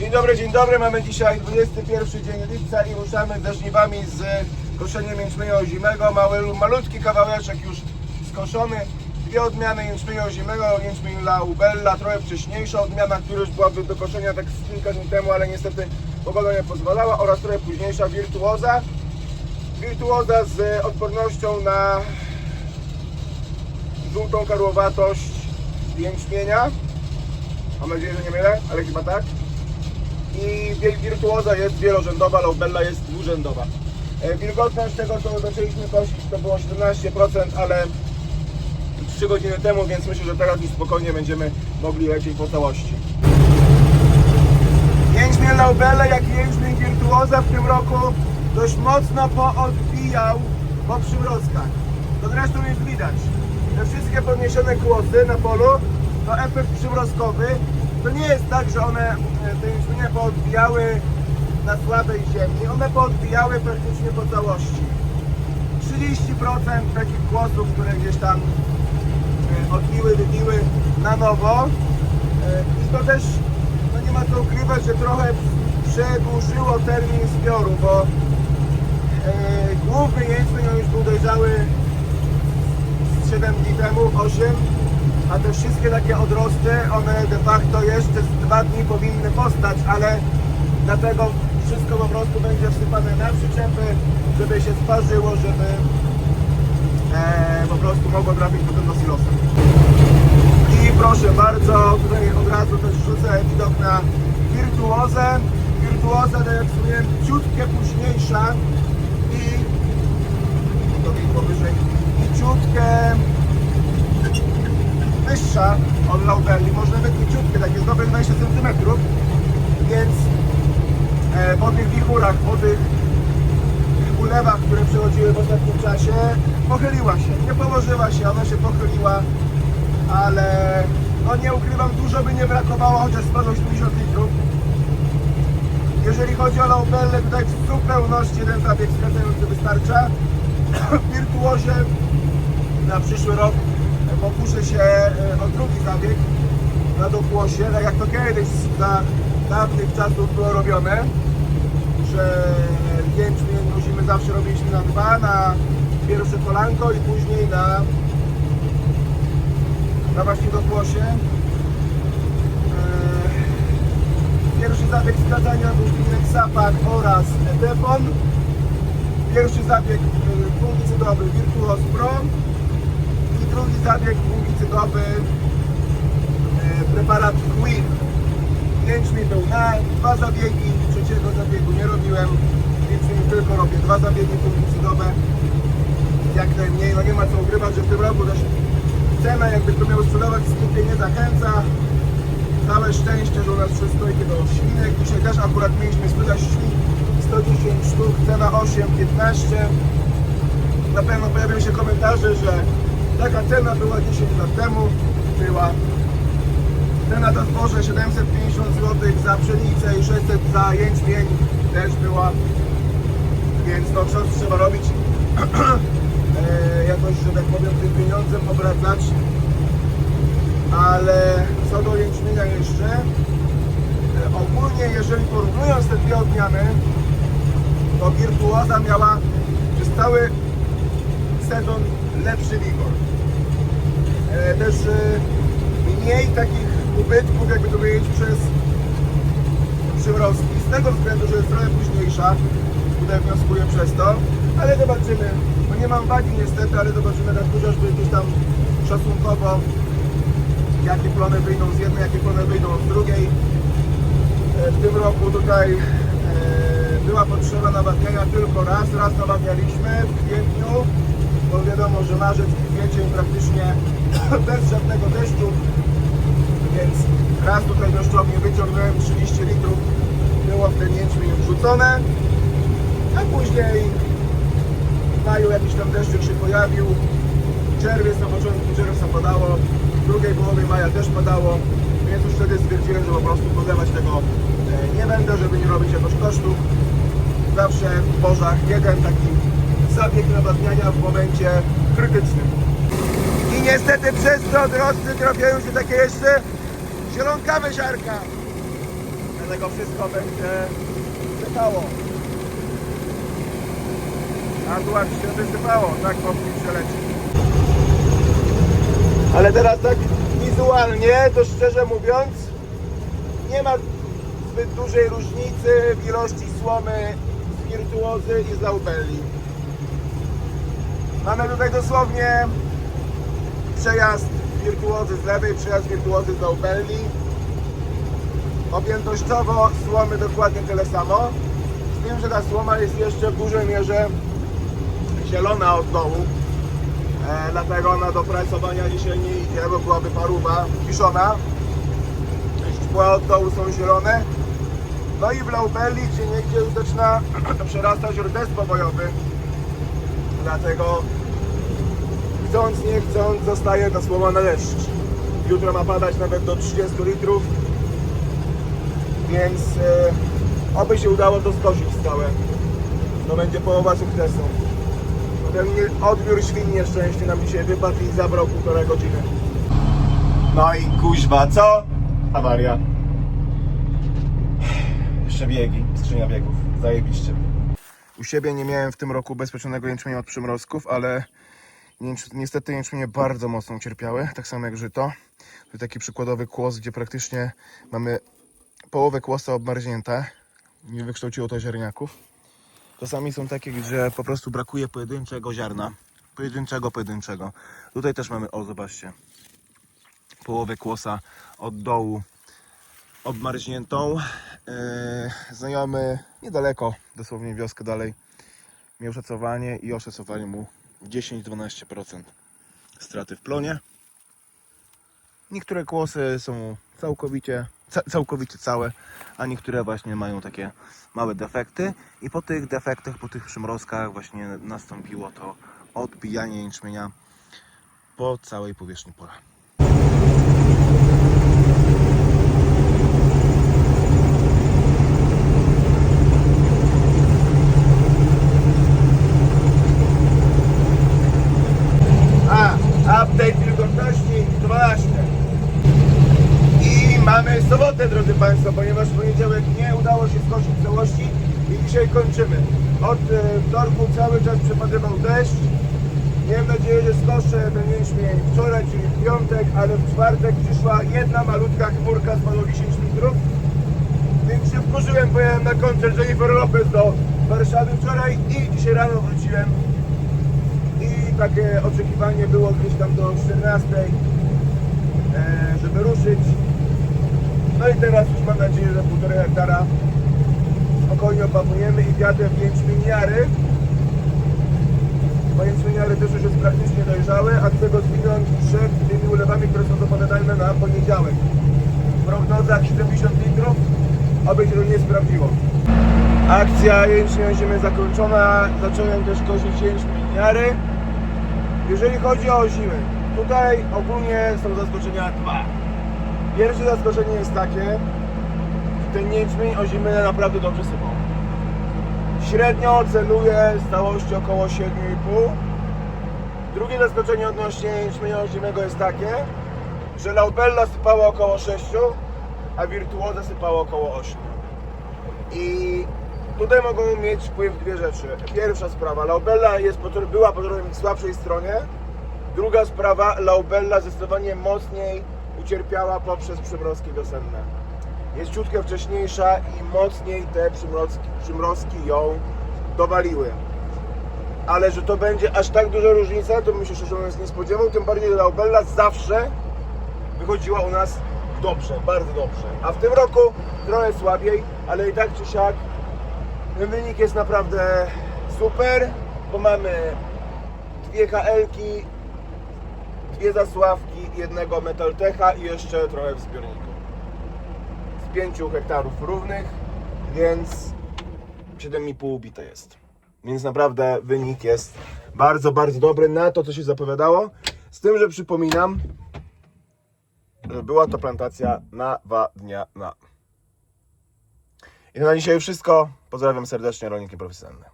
Dzień dobry, dzień dobry. Mamy dzisiaj 21 dzień lipca i ruszamy ze żniwami z koszeniem jęczmienia ozimego. Mały, malutki kawałeczek już skoszony. Dwie odmiany jęczmienia ozimego, jęczmień Laubella, trochę wcześniejsza odmiana, która już byłaby do koszenia tak z kilka dni temu, ale niestety pogoda nie pozwalała oraz trochę późniejsza wirtuoza. Wirtuoza z odpornością na żółtą karłowatość jęczmienia. Mam nadzieję, że nie mylę, ale chyba tak. I wirtuoza jest wielorzędowa, Laubella jest dwurzędowa. E, Wilgotność tego, co zaczęliśmy kosić, to było 17%, ale 3 godziny temu, więc myślę, że teraz już spokojnie będziemy mogli lecieć po całości. Jęczmień Laubella, jak i jęczmień wirtuoza w tym roku dość mocno poodbijał po przymrozkach. To zresztą jest widać. Te wszystkie podniesione kłosy na polu to efekt przymrozkowy. To nie jest tak, że one, e, te jęczmienie poodbijały na słabej ziemi. One poodbijały praktycznie po całości. 30% takich kłosów, które gdzieś tam e, odbiły, wybiły na nowo. E, I to też, no nie ma co ukrywać, że trochę przedłużyło termin zbioru, bo główny jęczmień on już był dojrzały z 7 dni temu, 8, a te wszystkie takie odrosty, one de facto jeszcze z 2 dni powinny postać, ale dlatego wszystko po prostu będzie wsypane na przyczepy, żeby się sparzyło, żeby e, po prostu mogło trafić potem do silosa. I proszę bardzo, tutaj od razu też rzucę widok na wirtuozę. Wirtuoza, jak wspomniałem, ciutkie późniejsza i to mi powyżej, i ciutkę wyższa od Laubelli, może nawet nie ciutkie, takie z dobre 20 cm, więc e, po tych wichurach, po tych ulewach, które przychodziły w ostatnim czasie, pochyliła się. Nie położyła się, ona się pochyliła, ale no nie ukrywam, dużo by nie brakowało, chociaż 180 litrów. Jeżeli chodzi o Laubellę, tutaj w zupełności jeden zabieg skracający wystarcza. W Wirtuozie na przyszły rok pokuszę się e, o drugi zabieg na dokłosie, tak jak to kiedyś za dawnych czasów było robione, że jęczmień musimy zawsze robić na dwa, na pierwsze kolanko i później na, na właśnie dokłosie. Eee, Pierwszy zabieg składania był Klinek Sapak oraz Etepon. Pierwszy zabieg y, fungicydowy Virtuos Pro i drugi zabieg fungicydowy y, preparat Queen. Jęczmień był na dwa zabiegi, trzeciego zabiegu nie robiłem, więc nie tylko robię dwa zabiegi fungicydowe. Jak najmniej, no nie ma co ukrywać, że w tym roku też cena jakby to miało sprzedawać w skupie nie zachęca. Całe szczęście, że u nas idzie do świnek. Dzisiaj też akurat mieliśmy sprzedać świn 110 sztuk, cena 8,15. Na pewno pojawią się komentarze, że taka cena była 10 lat temu. Była. Cena za zboże 750 zł za pszenicę i 600 za jęczmień też była. Więc no trzeba robić? jakoś, że tak powiem, tym pieniądzem obracać ale co do jęczmienia jeszcze, e, ogólnie jeżeli porównując te dwie odmiany, to Wirtuoza miała przez cały sezon lepszy wigor. E, Też e, mniej takich ubytków, jakby to powiedzieć, przez przymrozki. Z tego względu, że jest trochę późniejsza, tutaj wnioskuję przez to, ale zobaczymy. Nie mam wagi niestety, ale zobaczymy tak chociażby gdzieś tam szacunkowo jakie plony wyjdą z jednej, jakie plony wyjdą z drugiej. E, W tym roku tutaj e, była potrzeba nawadniania tylko raz, raz nawadnialiśmy w kwietniu, bo wiadomo, że marzec i kwiecień praktycznie bez żadnego deszczu, więc raz tutaj deszczownie wyciągnąłem 30 litrów, było w ten jęczmień wrzucone, a później w maju jakiś tam deszczyk się pojawił, czerwiec na początku czerwca padało, w drugiej połowie maja też padało, więc już wtedy stwierdziłem, że po prostu podlewać tego e, nie będę, żeby nie robić jakoś kosztów. Zawsze w bożach jeden taki zabieg nawadniania w momencie krytycznym. I niestety przez to odrosty trafiają się takie jeszcze zielonkawe ziarka. Dlatego wszystko będzie czekało. A tu aż się wysypało, tak optik przeleci. Ale teraz tak wizualnie, to szczerze mówiąc, nie ma zbyt dużej różnicy w ilości słomy z wirtuozy i z laubelli. Mamy tutaj dosłownie przejazd wirtuozy z lewej, przejazd wirtuozy z laubelli. Objętościowo słomy dokładnie tyle samo. Z tym, że ta słoma jest jeszcze w dużej mierze zielona od dołu. E, dlatego ona do prasowania dzisiaj nie idzie, bo byłaby paruwa kiszona. Szkła od dołu są zielone. No i w laubeli, gdzie niegdzie już zaczyna przerastać rdes pobojowy. Dlatego chcąc, nie chcąc, zostaje ta słoma na. Jutro ma padać nawet do 30 litrów, więc e, oby się udało to skosić całe. To będzie połowa sukcesu. Ten odbiór świn nieszczęście nam dzisiaj wypadł i zabrał półtorej godziny. No i kuźwa, co? Awaria. Jeszcze biegi, skrzynia biegów, zajebiście. U siebie nie miałem w tym roku bezpieczonego jęczmienia od przymrozków, ale Niestety jęczmienie bardzo mocno ucierpiały, tak samo jak żyto. To taki przykładowy kłos, gdzie praktycznie mamy połowę kłosa obmarznięte. Nie wykształciło to ziarniaków. Czasami są takie, gdzie po prostu brakuje pojedynczego ziarna. Pojedynczego, pojedynczego. Tutaj też mamy, o zobaczcie, połowę kłosa od dołu obmarzniętą. Yy, znajomy niedaleko, dosłownie wioskę dalej, miał szacowanie i oszacowanie mu 10-12% straty w plonie. Niektóre kłosy są całkowicie, ca, całkowicie całe, a niektóre właśnie mają takie małe defekty i po tych defektach, po tych przymrozkach właśnie nastąpiło to odbijanie jęczmienia po całej powierzchni pola. Update Mamy sobotę, drodzy Państwo, ponieważ w poniedziałek nie udało się skosić w całości i dzisiaj kończymy. Od e, wtorku cały czas przepadywał deszcz. Miałem nadzieję, że skoszę ten jęczmień wczoraj, czyli w piątek, ale w czwartek przyszła jedna malutka chmurka, spadło 10 litrów. Więc się wkurzyłem, pojechałem na koncert Jennifer Lopez do Warszawy wczoraj i dzisiaj rano wróciłem i takie oczekiwanie było gdzieś tam do 14, e, żeby ruszyć. I teraz już mam nadzieję, że półtorej hektara spokojnie opapujemy i wjadę w jęczmieniary. Bo jęczmieniary też już jest praktycznie dojrzały, a chcę go zwinąć przed tymi ulewami, które są zapowiadane na poniedziałek. W prognozach 70 litrów, aby się to nie sprawdziło. Akcja jęczmień zimy zakończona. Zacząłem też kosić jęczmieniary. Jeżeli chodzi o zimy, tutaj ogólnie są zaskoczenia dwa. Pierwsze zaskoczenie jest takie, ten jęczmień o zimy naprawdę dobrze sypał. Średnio celuję z całości około 7,5. Drugie zaskoczenie odnośnie jęczmienia ozimego jest takie, że Laubella sypała około 6, a Virtuosa sypała około 8. I tutaj mogą mieć wpływ dwie rzeczy. Pierwsza sprawa, Laubella jest, była po słabszej stronie. Druga sprawa, Laubella zdecydowanie mocniej ucierpiała poprzez przymrozki wiosenne. Jest ciutkę wcześniejsza i mocniej te przymrozki, przymrozki ją dowaliły. Ale że to będzie aż tak duża różnica, to bym się szczerze mówiąc nie spodziewał. Tym bardziej, że Laubella zawsze wychodziła u nas dobrze, bardzo dobrze. A w tym roku trochę słabiej, ale i tak czy siak wynik jest naprawdę super, bo mamy dwie KL-ki, dwie zasławki, jednego Metaltecha i jeszcze trochę w zbiorniku. Z 5 hektarów równych, więc 7,5 bite jest. Więc naprawdę wynik jest bardzo, bardzo dobry na to, co się zapowiadało. Z tym, że przypominam, że była to plantacja na dwa dnia na. I na dzisiaj wszystko. Pozdrawiam serdecznie, rolniki profesjonalne.